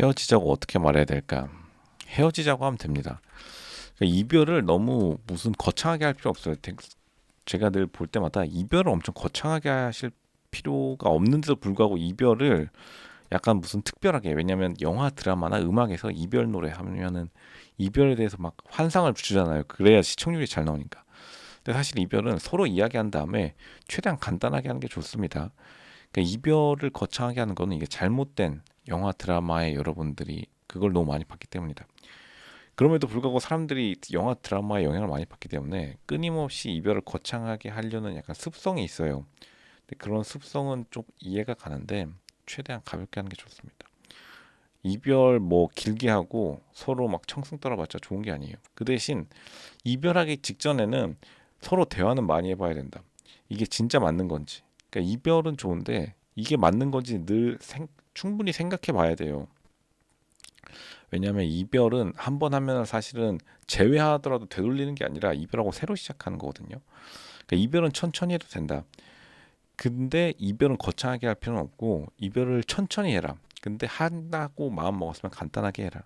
헤어지자고 어떻게 말해야 될까? 헤어지자고 하면 됩니다. 그러니까 이별을 너무 무슨 거창하게 할 필요 없어요. 대- 제가 늘 볼 때마다 이별을 엄청 거창하게 하실 필요가 없는데도 불구하고 이별을 약간 무슨 특별하게 왜냐면 영화 드라마나 음악에서 이별 노래 하면은 이별에 대해서 막 환상을 주잖아요. 그래야 시청률이 잘 나오니까. 근데 사실 이별은 서로 이야기한 다음에 최대한 간단하게 하는 게 좋습니다. 그러니까 이별을 거창하게 하는 거는 이게 잘못된 영화 드라마에 여러분들이 그걸 너무 많이 봤기 때문이다. 그럼에도 불구하고 사람들이 영화 드라마에 영향을 많이 받기 때문에 끊임없이 이별을 거창하게 하려는 약간 습성이 있어요. 근데 그런 습성은 좀 이해가 가는데 최대한 가볍게 하는 게 좋습니다. 이별 뭐 길게 하고 서로 막 청승 떨어봤자 좋은 게 아니에요. 그 대신 이별하기 직전에는 서로 대화는 많이 해봐야 된다. 이게 진짜 맞는 건지. 그러니까 이별은 좋은데 이게 맞는 건지 늘 생- 충분히 생각해 봐야 돼요. 왜냐하면 이별은 한 번 하면 사실은 재회하더라도 되돌리는 게 아니라 이별하고 새로 시작하는 거거든요. 그러니까 이별은 천천히 해도 된다. 근데 이별은 거창하게 할 필요는 없고 이별을 천천히 해라. 근데 한다고 마음 먹었으면 간단하게 해라.